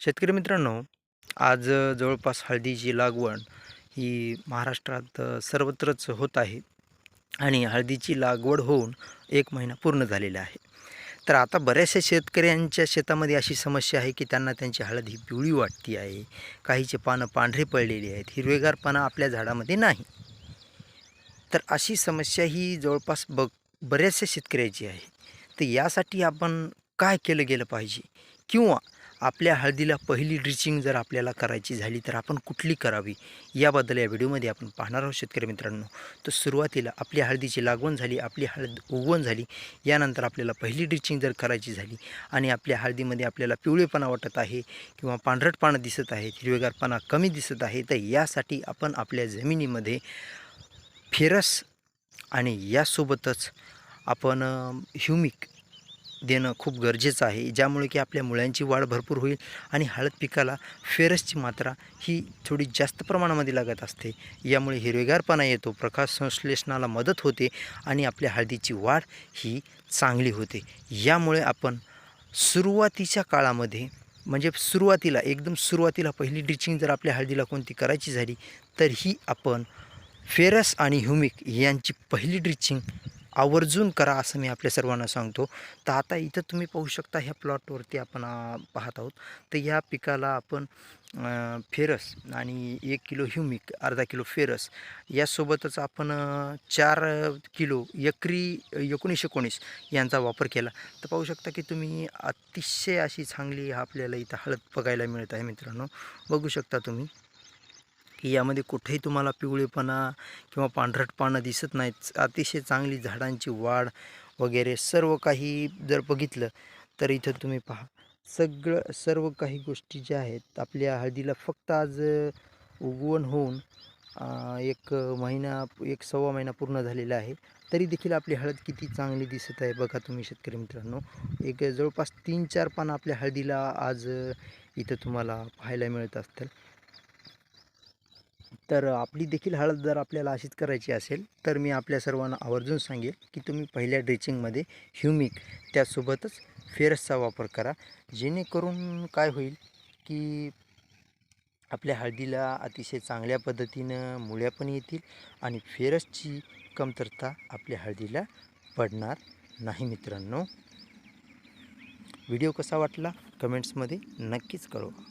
शेतकरी मित्रांनो आज जवळपास हळदीची लागवड ही महाराष्ट्रात सर्वत्रच होत आहे आणि हळदीची लागवड होऊन एक महिना पूर्ण झालेला आहे. तर आता बऱ्याचशा शेतकऱ्यांच्या शेतामध्ये अशी समस्या आहे की त्यांना त्यांची हळद ही पिवळी वाटती आहे काहीचे पानं पांढरे पडलेली आहेत हिरवेगार पानं आपल्या झाडामध्ये नाही. तर अशी समस्या ही जवळपास बघ बऱ्याचशा शेतकऱ्याची आहे. तर यासाठी आपण काय केलं गेलं पाहिजे? किंवा आपल्या हळदीला पहिली ड्रिचिंग जर आपल्याला करायची झाली तर आपण कुठली करावी? याबद्दल या व्हिडिओमध्ये आपण पाहणार आहोत शेतकरी मित्रांनो. तर सुरुवातीला आपली हळदीची लागवण झाली आपली हळद उगवण झाली यानंतर आपल्याला पहिली ड्रिचिंग जर करायची झाली आणि आपल्या हळदीमध्ये आपल्याला पिवळेपणा वाटत आहे किंवा पांढरटपणा दिसत आहे हिरवेगारपणा कमी दिसत आहे तर यासाठी आपण आपल्या जमिनीमध्ये फेरस आणि यासोबतच आपण ह्युमिक देणं खूप गरजेचं आहे ज्यामुळे की आपल्या मुळ्यांची वाढ भरपूर होईल आणि हळद पिकाला फेरसची मात्रा ही थोडी जास्त प्रमाणामध्ये लागत असते. यामुळे हिरवेगारपणा येतो प्रकाश संश्लेषणाला मदत होते आणि आपल्या हळदीची वाढ ही चांगली होते. यामुळे आपण सुरुवातीच्या काळामध्ये म्हणजे सुरुवातीला एकदम सुरुवातीला पहिली ड्रिचिंग जर आपल्या हळदीला कोणती करायची झाली तर ही आपण फेरस आणि ह्युमिक यांची पहिली ड्रिचिंग आवर्जून करा असं मी आपल्या सर्वांना सांगतो. तर आता इथं तुम्ही पाहू शकता ह्या प्लॉटवरती आपण पाहत आहोत. तर या पिकाला आपण फेरस आणि एक किलो ह्युमिक अर्धा किलो फेरस यासोबतच आपण चार किलो एकरी एकोणीसशे एकोणीस यांचा वापर केला. तर पाहू शकता की तुम्ही अतिशय अशी चांगली आपल्याला इथं हळद बघायला मिळत आहे मित्रांनो. बघू शकता तुम्ही. की यामध्ये कुठेही तुम्हाला पिवळेपणा किंवा पांढरटपानं दिसत नाहीत. अतिशय चांगली झाडांची वाढ वगैरे सर्व काही जर बघितलं तर इथं तुम्ही पहा. सगळं सर्व काही गोष्टी ज्या आहेत आपल्या हळदीला फक्त आज उगवण होऊन एक महिना एक सव्वा महिना पूर्ण झालेला आहे. तरी देखील आपली हळद किती चांगली दिसत आहे बघा तुम्ही शेतकरी मित्रांनो. एक जवळपास तीन चार पानं आपल्या हळदीला आज इथं तुम्हाला पाहायला मिळत असतील. तर आपली देखील हळद जर आपल्याला अशीच करायची असेल तर मी आपल्या सर्वांना आवर्जून सांगेल की तुम्ही पहिल्या ड्रेचिंगमध्ये ह्युमिक त्यासोबतच फेरसचा वापर करा. जेणेकरून काय होईल की आपल्या हळदीला अतिशय चांगल्या पद्धतीनं मुळ्या पण येतील आणि फेरसची कमतरता आपल्या हळदीला पडणार नाही मित्रांनो. व्हिडिओ कसा वाटला? कमेंट्समध्ये नक्कीच कळवा.